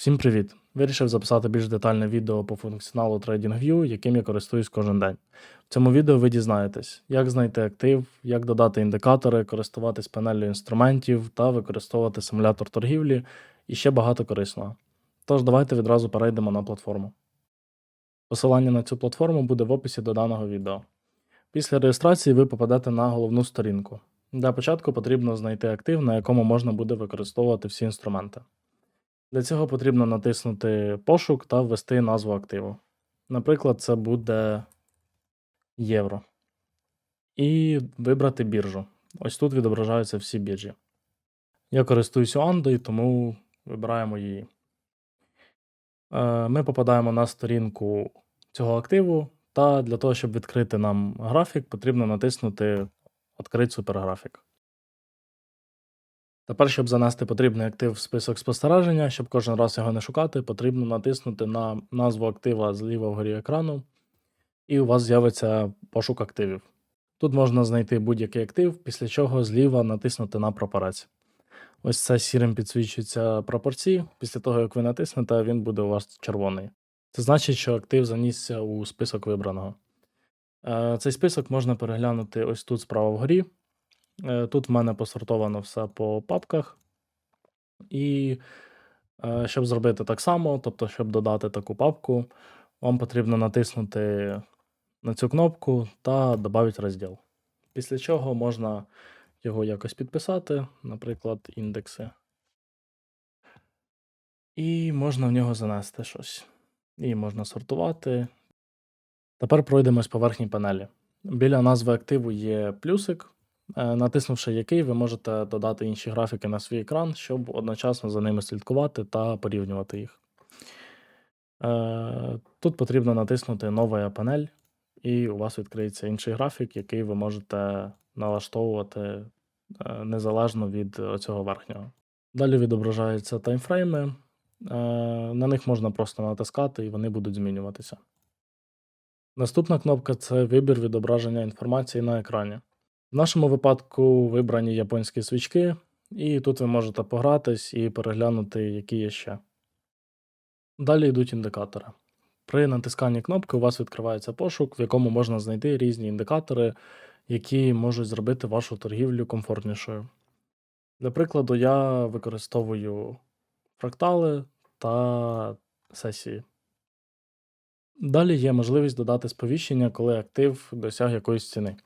Всім привіт! Вирішив записати більш детальне відео по функціоналу TradingView, яким я користуюсь кожен день. В цьому відео ви дізнаєтесь, як знайти актив, як додати індикатори, користуватись панелью інструментів та використовувати симулятор торгівлі і ще багато корисного. Тож давайте відразу перейдемо на платформу. Посилання на цю платформу буде в описі до даного відео. Після реєстрації ви попадете на головну сторінку. Для початку потрібно знайти актив, на якому можна буде використовувати всі інструменти. Для цього потрібно натиснути пошук та ввести назву активу. Наприклад, це буде євро. І вибрати біржу. Ось тут відображаються всі біржі. Я користуюсь Оандою, тому вибираємо її. Е, Ми попадаємо на сторінку цього активу, та для того, щоб відкрити нам графік, потрібно натиснути Відкрити суперграфік. Тепер, щоб занести потрібний актив в список спостереження, щоб кожен раз його не шукати, потрібно натиснути на назву актива зліва вгорі екрану, і у вас з'явиться пошук активів. Тут можна знайти будь-який актив, після чого зліва натиснути на прапорець. Ось це сірим підсвічується прапорці. Після того, як ви натиснете, він буде у вас червоний. Це значить, що актив занісся у список вибраного. Е, Цей список можна переглянути ось тут справа вгорі. Е, Тут в мене посортовано все по папках. І е, щоб зробити так само, тобто, щоб додати таку папку, вам потрібно натиснути на цю кнопку та додати розділ. Після чого можна його якось підписати, наприклад, індекси. І можна в нього занести щось. І можна сортувати. Тепер пройдемось по верхній панелі. Біля назви активу є плюсик, натиснувши який, ви можете додати інші графіки на свій екран, щоб одночасно за ними слідкувати та порівнювати їх. Е, Тут потрібно натиснути Нова панель, і у вас відкриється інший графік, який ви можете налаштовувати е, незалежно від цього верхнього. Далі відображаються таймфрейми. Е, На них можна просто натискати, і вони будуть змінюватися. Наступна кнопка це вибір відображення інформації на екрані. В нашому випадку вибрані японські свічки, і тут ви можете погратись і переглянути, які є ще. Далі йдуть індикатори. При натисканні кнопки у вас відкривається пошук, в якому можна знайти різні індикатори, які можуть зробити вашу торгівлю комфортнішою. Для прикладу, я використовую фрактали та сесії. Далі є можливість додати сповіщення, коли актив досяг якоїсь ціни.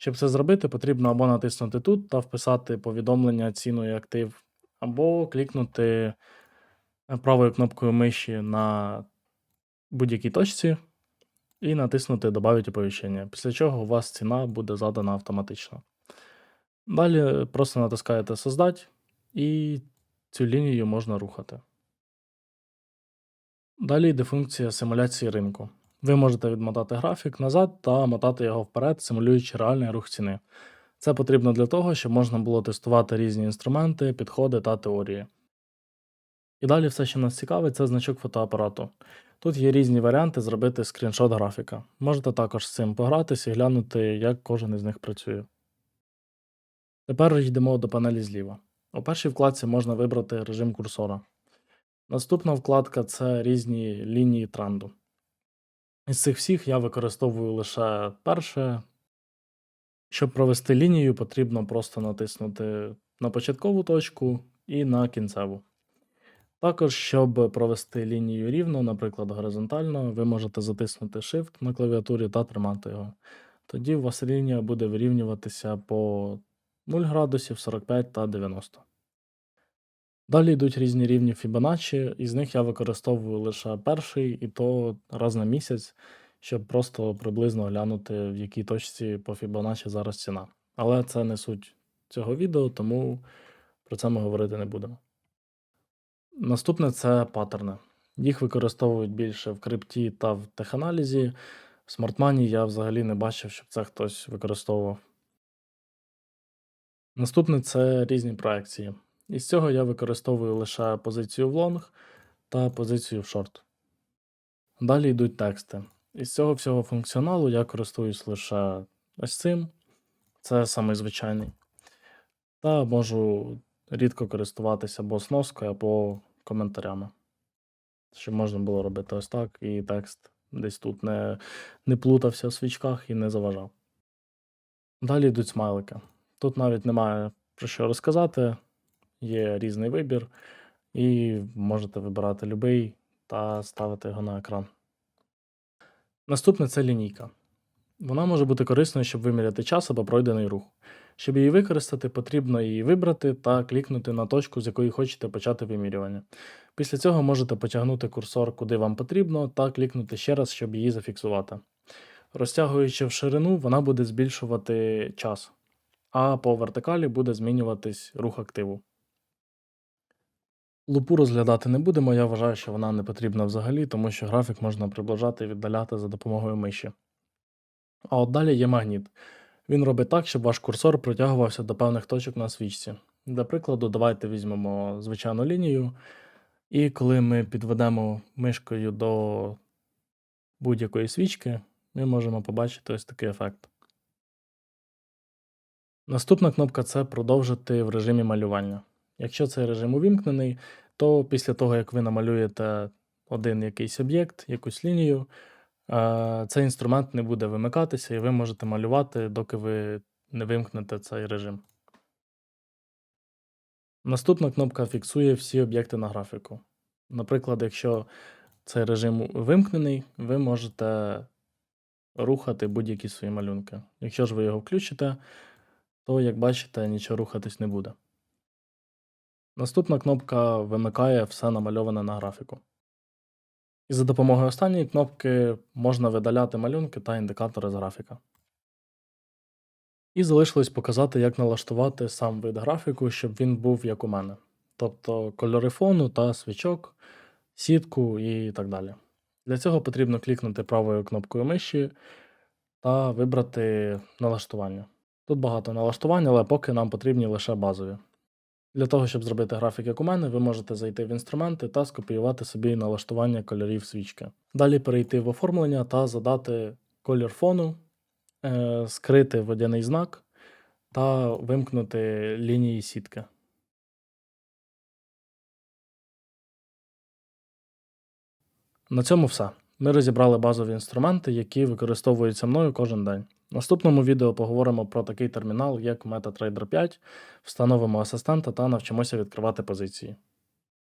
Щоб це зробити, потрібно або натиснути тут та вписати повідомлення ціною актив, або клікнути правою кнопкою миші на будь-якій точці і натиснути Добавити оповіщення, після чого у вас ціна буде задана автоматично. Далі просто натискаєте Создать і цю лінію можна рухати. Далі йде функція симуляції ринку. Ви можете відмотати графік назад та мотати його вперед, симулюючи реальний рух ціни. Це потрібно для того, щоб можна було тестувати різні інструменти, підходи та теорії. І далі все, що нас цікавить, це значок фотоапарату. Тут є різні варіанти зробити скріншот графіка. Можете також з цим погратися і глянути, як кожен із них працює. Тепер йдемо до панелі зліва. У першій вкладці можна вибрати режим курсора. Наступна вкладка це різні лінії тренду. Із цих всіх я використовую лише перше. Щоб провести лінію, потрібно просто натиснути на початкову точку і на кінцеву. Також, щоб провести лінію рівно, наприклад, горизонтально, ви можете затиснути Shift на клавіатурі та тримати його. Тоді у вас лінія буде вирівнюватися по 0 градусів, 45 та 90. Далі йдуть різні рівні Fibonacci, із них я використовую лише перший, і то раз на місяць, щоб просто приблизно глянути, в якій точці по Fibonacci зараз ціна. Але це не суть цього відео, тому про це ми говорити не будемо. Наступне це паттерни. Їх використовують більше в крипті та в теханалізі. В смартмані я взагалі не бачив, щоб це хтось використовував. Наступне це різні проекції. Із цього я використовую лише позицію в лонг та позицію в шорт. Далі йдуть тексти. Із цього всього функціоналу я користуюсь лише ось цим, це самий звичайний. Та можу рідко користуватися або сноскою, або коментарями. щоб можна було робити ось так, і текст десь тут не, не плутався в свічках і не заважав. Далі йдуть смайлики. Тут навіть немає про що розказати, є різний вибір, і можете вибирати любий та ставити його на екран. Наступне це лінійка. Вона може бути корисною, щоб виміряти час або пройдений рух. Щоб її використати, потрібно її вибрати та клікнути на точку, з якої хочете почати вимірювання. Після цього можете потягнути курсор куди вам потрібно, та клікнути ще раз, щоб її зафіксувати. Розтягуючи в ширину, вона буде збільшувати час, а по вертикалі буде змінюватись рух активу. Лупу розглядати не будемо, я вважаю, що вона не потрібна взагалі, тому що графік можна приближати і віддаляти за допомогою миші. А от далі є магніт. Він робить так, щоб ваш курсор протягувався до певних точок на свічці. Для прикладу, давайте візьмемо звичайну лінію, і коли ми підведемо мишкою до будь-якої свічки, ми можемо побачити ось такий ефект. Наступна кнопка це продовжити в режимі малювання. Якщо цей режим увімкнений, то після того, як ви намалюєте один якийсь об'єкт, якусь лінію, цей інструмент не буде вимикатися, і ви можете малювати, доки ви не вимкнете цей режим. Наступна кнопка фіксує всі об'єкти на графіку. Наприклад, якщо цей режим вимкнений, ви можете рухати будь-які свої малюнки. Якщо ж ви його включите, то, як бачите, нічого рухатись не буде. Наступна кнопка вимикає все намальоване на графіку. І за допомогою останньої кнопки можна видаляти малюнки та індикатори з графіка. І залишилось показати, як налаштувати сам вид графіку, щоб він був як у мене. Тобто кольори фону та свічок, сітку і так далі. Для цього потрібно клікнути правою кнопкою миші та вибрати налаштування. Тут багато налаштувань, але поки нам потрібні лише базові. Для того, щоб зробити графік, як у мене, ви можете зайти в інструменти та скопіювати собі налаштування кольорів свічки. Далі перейти в оформлення та задати колір фону, е, скрити водяний знак та вимкнути лінії сітки. На цьому все. Ми розібрали базові інструменти, які використовуються мною кожен день. Наступному відео поговоримо про такий термінал, як MetaTrader 5, встановимо асистента та навчимося відкривати позиції.